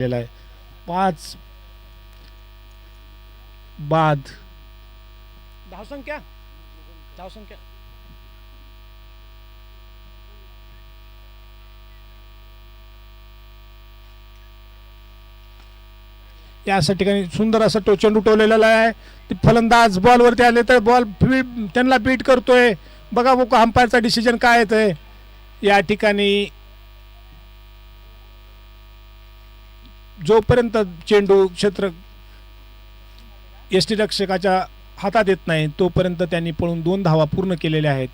केलेला आहे. पाच बाद. धावसंख्या? धावसंख्या. या असं ठिकाणी सुंदर असं चेंडू टोलेला आहे. ते फलंदाज बॉलवरती आले तर बॉल त्यांना बीट करतोय. बघा बघू अंपायरचा डिसिजन काय येतंय. या ठिकाणी जोपर्यंत चेंडू क्षेत्र टी रक्षकाच्या हातात येत नाही तोपर्यंत त्यांनी पळून दोन धावा पूर्ण केलेल्या आहेत.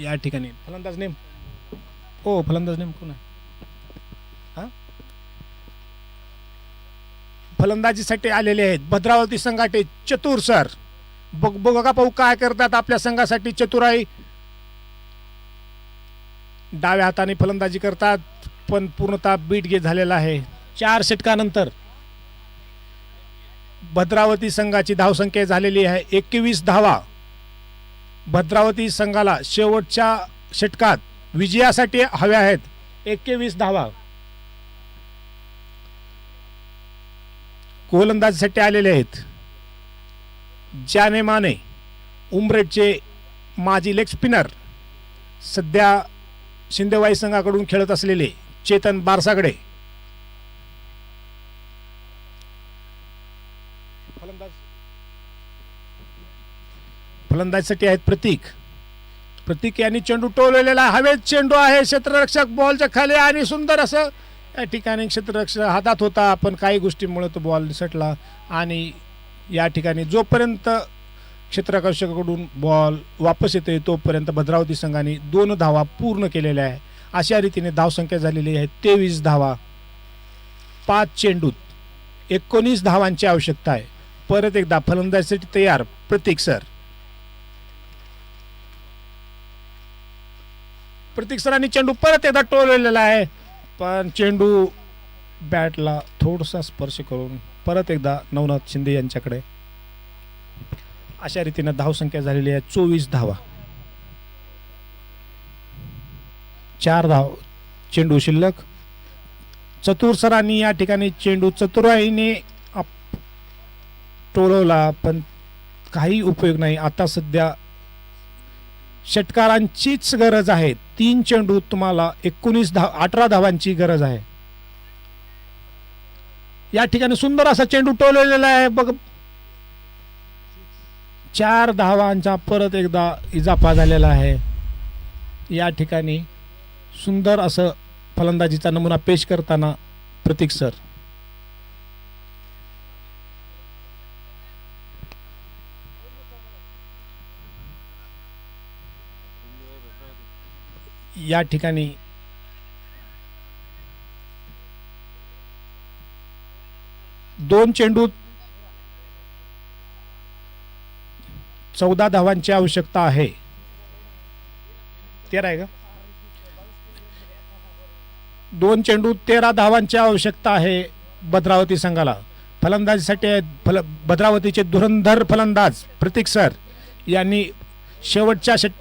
या ठिकाणी. फलंदाज नेम. हो फलंदाज नेम कोण आहे? हा? फलंदाजीसाठी आलेले आहेत भद्रावती संघाटे चतुर सर. बघ बघा पाहू काय करतात आपल्या संघासाठी चतुराई. डाव्या हाताने फलंदाजी करतात पण पूर्णतः बीट घे झालेला आहे. चार षटकानंतर भद्रावती संघाची धावसंख्या झालेली आहे. एकवीस धावा. भद्रावती संघाला शेवटच्या षटकात विजयासाठी हव्या आहेत. एकवीस धावा. गोलंदाजीसाठी आलेले आहेत. जाने माने उमरेटचे माजी लेग स्पिनर सध्या शिंदेवाई संघाकडून खेळत असलेले चेतन बारसागडे. फलंदाज फलंदाजीसाठी आहेत प्रतीक. प्रतीक यांनी चेंडू टोलवलेला हवेत चेंडू आहे. क्षेत्ररक्षक बॉलच्या खाली आणि सुंदर असं या ठिकाणी क्षेत्ररक्षक हातात होता पण काही गोष्टीमुळे तो बॉल निसटला आणि या ठिकाणी जोपर्यंत क्षेत्रकर्षकाकडून बॉल वापस येतोय तोपर्यंत भद्रावती संघाने दोन धावा पूर्ण केलेल्या आहे अशा रीतीने धावसंख्या झालेली आहे. तेवीस धावा पाच चेंडूत. एकोणीस धावांची आवश्यकता आहे. परत एकदा फलंदाजीसाठी तयार. प्रतीक सर. प्रतीक सरांनी चेंडू परत एकदा टोललेला आहे. पण चेंडू बॅटला थोडासा स्पर्श करून परत एकदा नवनाथ शिंदे यांच्याकडे. अशा रीतीनं धावसंख्या झालेली आहे. चोवीस धावा. चार धाव. चेंडू शिल्लक. चतुर सरांनी या ठिकाणी चेंडू चतुराईने टोळवला टोलवला पण काही उपयोग नाही. आता सध्या षटकारांचीच गरज आहे. तीन चेंडू तुम्हाला एकोणीस धाव अठरा धावांची गरज आहे. या ठिकाणी सुंदर असा चेंडू टोललेला आहे. बघ. चार धावांचा परत एकदा इजाफा झालेला आहे. या ठिकाणी सुंदर असं फलंदाजीचा नमुना पेश करताना प्रतीक सर. या ठिकाणी दोन चेंडू चौदा धावांची आवश्यकता आहे. तेरा आहे का? दोन चेंडू तेरा धावांची आवश्यकता आहे भद्रावती संघाला. फलंदाजीसाठी आहेत फल भद्रावतीचे धुरंधर फलंदाज प्रतीक सर यांनी शेवटच्या षट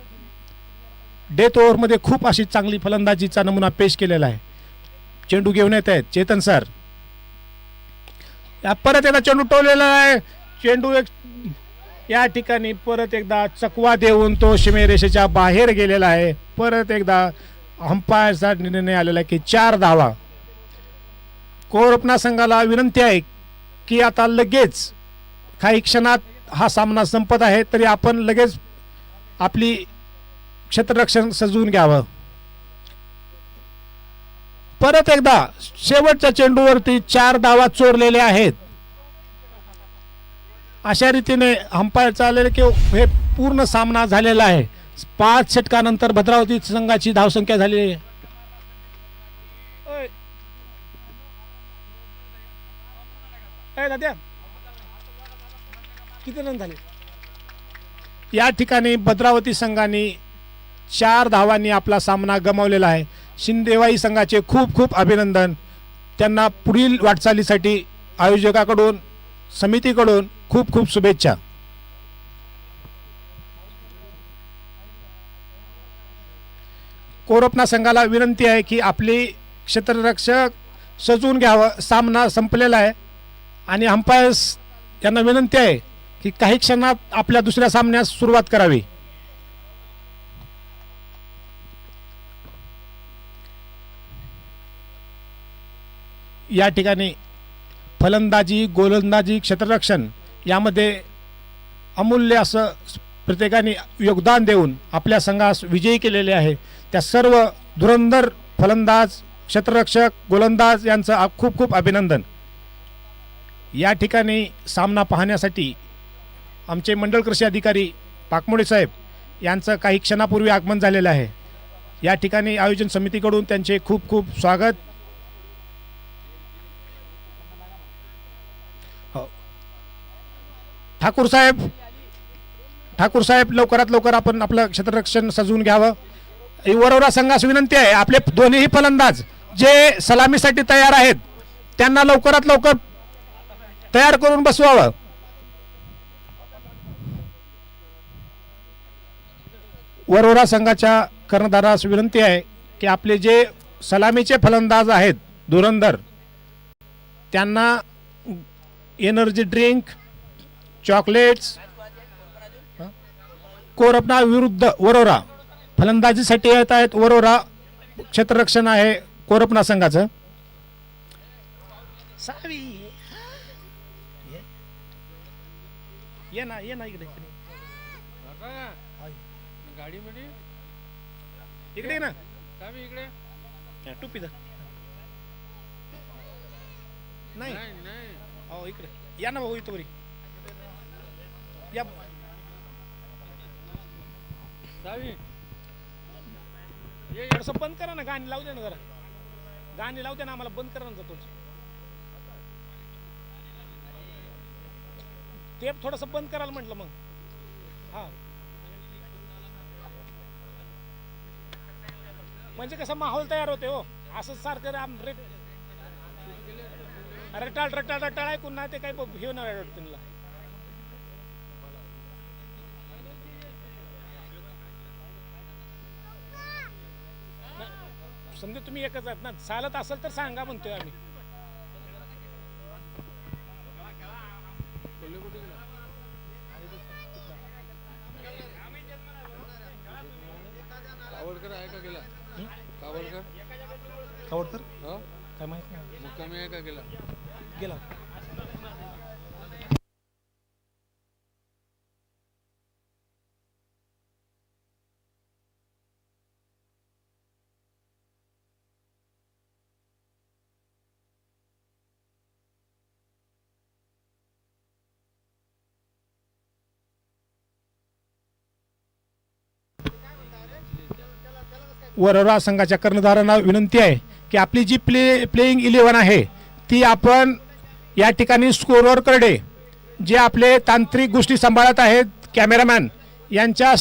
डेथ ओव्हरमध्ये खूप अशी चांगली फलंदाजीचा नमुना पेश केलेला आहे. चेंडू घेऊन येत आहेत चेतन सर. या परत एकदा चेंडू टोललेला आहे. चेंडू एक या ठिकाणी परत एकदा चकवा देऊन तो सीमेरेषेच्या बाहेर गेलेला आहे. परत एकदा अंपायरचा निर्णय आलेला आहे की चार धावा. कोरपना संघाला विनंती आहे की आता लगेच काही क्षणात हा सामना संपत आहे तरी आपण लगेच आपली क्षेत्ररक्षण सजवून घ्यावं. परत एकदा शेवटच्या चेंडूवरती चार धावा चोरलेल्या आहेत. अशा रीतीने अंपायर चाललेले की हे पूर्ण सामना झालेला आहे. पाच षटकानंतर भद्रावती संघाची धावसंख्या झालेली आहे. किती रन झाले? या ठिकाणी भद्रावती संघाने चार धावांनी आपला सामना गमावलेला आहे. शिंदेवाई संघाचे खूप खूप अभिनंदन. त्यांना पुढील वाटचालीसाठी आयोजकाकडून समितीकडून खूप खूप शुभेच्छा. कोरपना संघाला विनंती आहे की आपली क्षेत्ररक्षक सजून घ्यावं सामना संपलेला आहे. आणि अंपायर्स यांना विनंती आहे की काही क्षणात आपल्या दुसऱ्या सामन्यास सुरुवात करावी. या ठिकाणी फलंदाजी गोलंदाजी क्षेत्ररक्षण यामध्ये अमूल्य असं प्रत्येकाने योगदान देऊन आपल्या संघास विजयी केलेले आहे. त्या सर्व धुरंधर फलंदाज क्षेत्ररक्षक गोलंदाज यांचं आ- खूप खूप अभिनंदन. या ठिकाणी सामना पाहण्यासाठी आमचे मंडळ कृषी अधिकारी पाकमोडे साहेब यांचं काही क्षणापूर्वी आगमन झालेलं आहे. या ठिकाणी आयोजन समितीकडून त्यांचे खूप खूप स्वागत. हो. ठाकूर साहेब ठाकूर साहेब लवकरात लवकर आपण आपलं क्षेत्ररक्षण सजवून घ्यावं वरोरा संघास विनंती आहे आपले दोन्ही फलंदाज जे सलामीसाठी तयार आहेत त्यांना लवकरात लवकर तयार करून बसवावं वरोरा संघाच्या कर्णधारास विनंती आहे की आपले जे सलामीचे फलंदाज आहेत धुरंधर त्यांना एनर्जी ड्रिंक चॉकलेट्स कोरपना विरुद्ध वरोरा. फलंदाजीसाठी येत आहेत वरोरा. क्षेत्ररक्षण आहे कोरपना संघाचं. सावी. ये. ना ये ना इकडे गाडीमध्ये इकडे ये ना. इकडे टोपी नाही. हो इकडे. या ना भाऊ इथं या. थोडंसं बंद करा ना गाणी लावू दे ना जरा. गाणी लावू दे ना आम्हाला बंद करा ना जातो ते थोडंसं बंद करायला म्हटलं मग. हा. म्हणजे कसं माहोल तयार होते हो. असं सारखं रटाळ रटाळ रटाळ ऐकून ना ते काही ब- हे नाही वाटत त्यांना. समजा तुम्ही एकच आहात ना चालत असेल तर सांगा म्हणतोय आम्ही. आहे का गेला? हो? काय माहीत नाही. मुक्कामी आहे का गेला? गेला. वरोरा संघाच्या कर्णधारांना विनंती आहे. की आपली जी प्ले प्लेईंग इलेवन आहे ती आपण या ठिकाणी स्कोरवर करडे जे आपले तांत्रिक गोष्टी सांभाळत आहेत कॅमेरामॅन यांच्या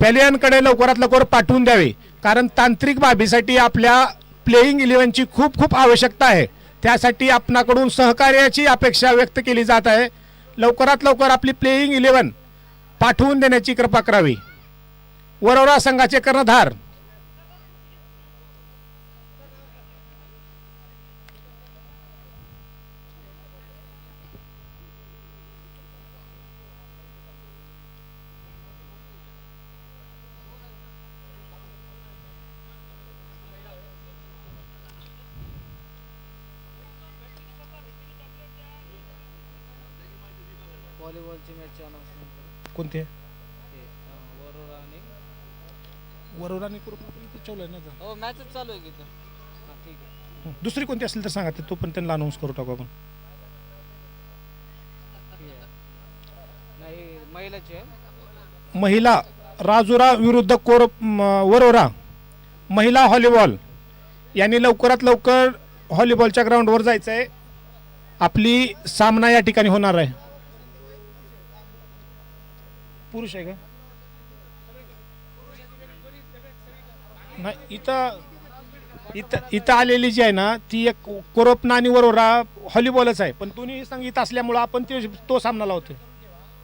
पॅलियनकडे लवकरात लवकर पाठवून द्यावे. कारण तांत्रिक बाबीसाठी आपल्या प्लेईंग इलेव्हनची खूप खूप आवश्यकता आहे. त्यासाठी आपणाकडून सहकार्याची अपेक्षा व्यक्त केली जात आहे. लवकरात लवकर आपली प्लेईंग इलेवन पाठवून देण्याची कृपा करावी. वरोरा संघाचे कर्णधार व्हॉलीबॉलची मॅच अनाऊन्समेंट कोणते? ते अं, वरोरा आणि वरोरा आणि कुरुपला इथे ठेवलंय ना आता. हो मॅचच चालू आहे की इथं. हां ठीक आहे. दुसरी कोणती असेल तर सांगा ते तो पण त्यांना अनाऊन्स करू टाकू आपण. ठीक आहे नाही महिलाची आहे. महिला राजुरा विरुद्ध कोर म, वरोरा. महिला व्हॉलीबॉल यांनी लवकरात लवकर व्हॉलीबॉलच्या ग्राउंडवर जायचं आहे आपली सामना या ठिकाणी होणार आहे. पुरुष आहे का? नाही इथं इथं इथं आलेली जी आहे ना ती एक कोरोपना आणि वरोरा व्हॉलीबॉलच आहे. पण दोन्ही संगीत असल्यामुळं आपण ते तो सामना लावतोय.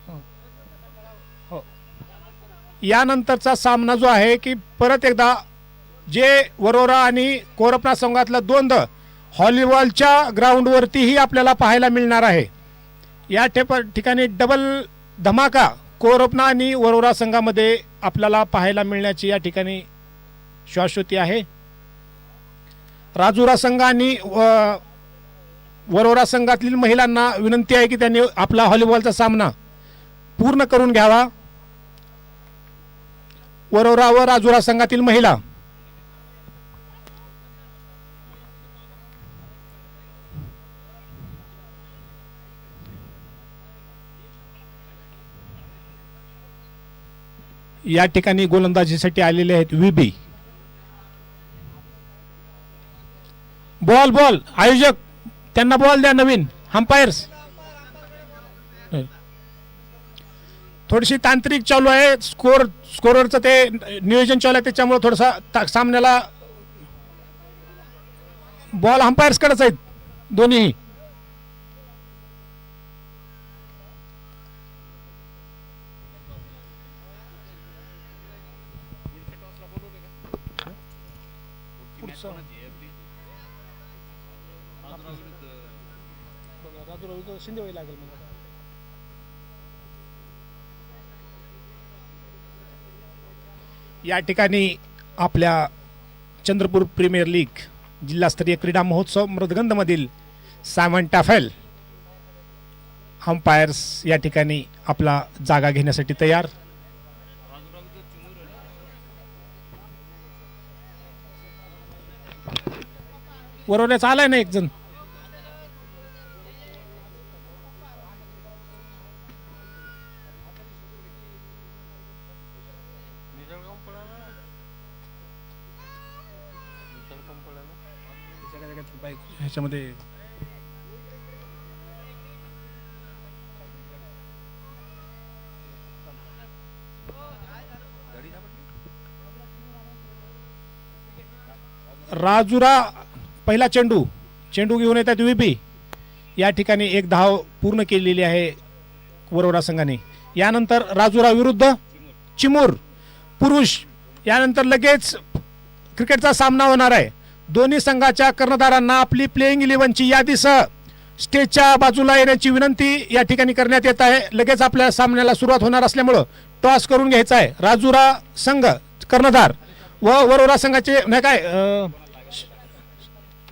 हो. हो. यानंतरचा सामना जो आहे की परत एकदा जे वरोरा आणि कोरपना संघातलं द्वंद हॉलीबॉलच्या ग्राउंडवरतीही आपल्याला पाहायला मिळणार आहे. या ठेप ठिकाणी डबल धमाका कोरपना आणि वरोरा संघामध्ये आपल्याला पाहायला मिळण्याची या ठिकाणी शाश्वती आहे. राजुरा संघ आणि व- वरोरा संघातील महिलांना विनंती आहे की त्यांनी आपला व्हॉलीबॉलचा सामना पूर्ण करून घ्यावा. वरोरा व राजुरा संघातील महिला या ठिकाणी गोलंदाजीसाठी आलेले आहेत विबी बॉल बॉल. आयोजक त्यांना बॉल द्या नवीन. अंपायर्स. थोडीशी तांत्रिक चालू आहे. स्कोर स्कोरवरचं ते नियोजन चालू आहे. त्याच्यामुळे थोडसा सामन्याला बॉल अंपायर्स आहेत. दोन्ही शिंदे लागेल या ठिकाणी आपल्या चंद्रपूर प्रीमियर लीग जिल्हास्तरीय क्रीडा महोत्सव मृदगंधमधील सायमन टाफेल अंपायर्स या ठिकाणी आपला जागा घेण्यासाठी तयार. वरवण्याचा आलाय ना एक जण. ह्याच्यामध्ये राजुरा पहिला चेंडू चेंडू घेऊन येतात विपी या ठिकाणी एक धाव पूर्ण केलेली आहे वरोरा संघाने. यानंतर राजुराव विरुद्ध चिमूर पुरुष यानंतर लगेच क्रिकेटचा सामना होणार आहे. दोन्ही संघाच्या कर्णधारांना आपली प्लेइंग इलेव्हनची यादीसह स्टेजच्या बाजूला येण्याची विनंती या ठिकाणी करण्यात येत आहे. लगेच आपल्या सामन्याला सुरुवात होणार असल्यामुळं टॉस करून घ्यायचा आहे. राजुरा संघ कर्णधार व वरोरा संघाचे नाही काय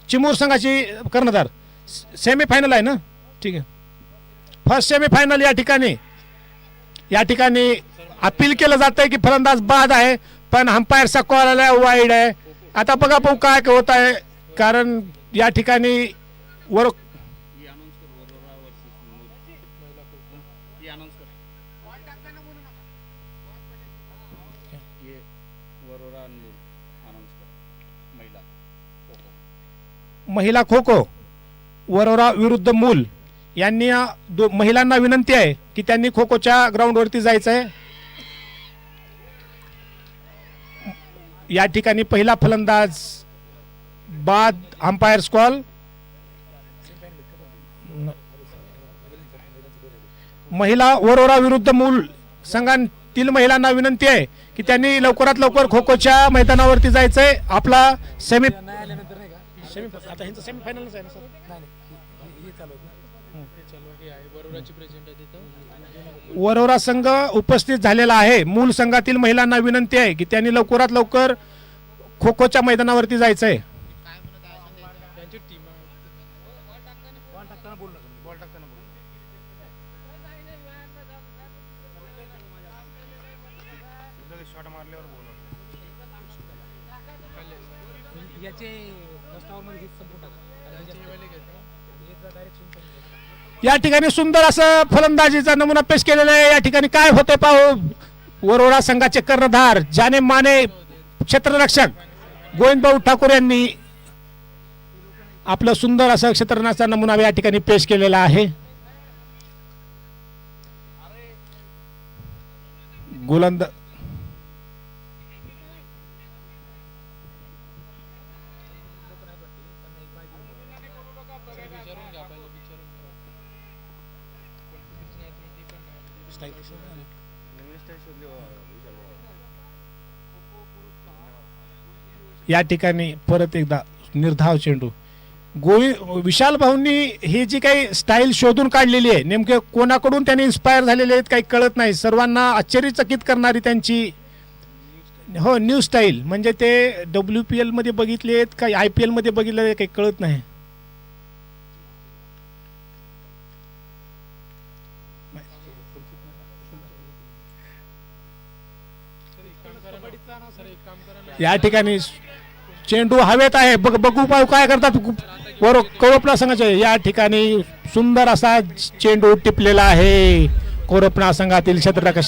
चिमूर संघाची कर्णधार. सेमी फायनल आहे ना? ठीक आहे. फर्स्ट सेमी फायनल या ठिकाणी. या ठिकाणी अपील केलं जात आहे की फलंदाज बाद आहे पण अंपायरचा कॉल आलाय वाईड आहे. आता बघा पाहू काय होत आहे कारण या ठिकाणी वर महिला. महिला खो खो वरोरा विरुद्ध मूल यांनी दो महिलांना विनंती आहे की त्यांनी खो खोच्या ग्राउंडवरती जायचं आहे या ठिकाणी पहिला फलंदाज बाद अंपायर कॉल महिला वरोरा विरुद्ध मूल संघांतील महिलांना विनंती आहे की त्यांनी लवकरात लवकर खो खोच्या मैदानावरती जायचंय. आपला सेमी सेमी आता ह्यांचं सेमी फायनलच आहे ना सर? आहे. तिथं. वरोरा संघ उपस्थित झालेला आहे. मूल संघातील महिलांना विनंती आहे की त्यांनी लवकरात लवकर खो खोच्या मैदानावरती जायचं आहे याचे या ठिकाणी सुंदर असं फलंदाजीचा नमुना पेश केलेला आहे. या ठिकाणी काय होते पाहू. वरोरा संघाचे कर्णधार जाने माने क्षेत्ररक्षक गोविंदभाऊ ठाकूर यांनी आपलं सुंदर असं क्षेत्ररक्षणाचा नमुना या ठिकाणी पेश केलेला आहे. गोलंद या ठिकाणी परत एकदा निर्धाव चेंडू. गोविंद विशाल भाऊंनी ही जी काही स्टाईल शोधून काढलेली आहे नेमके कोणाकडून त्यांनी इन्स्पायर झालेले आहेत काही कळत नाही. सर्वांना आश्चर्यचकित करणारी त्यांची हो न्यू स्टाईल म्हणजे ते डब्ल्यू पी एलमध्ये बघितले आहेत काही आय पी एलमध्ये बघितले काही कळत नाही. या ठिकाणी चेंडू हवेत आहे. बघ बघू पाहू काय करतात. वर कोरोपणा संघाचे. या ठिकाणी सुंदर असा चेंडू टिपलेला आहे. कोरोपणा संघातील क्षेत्ररक्षक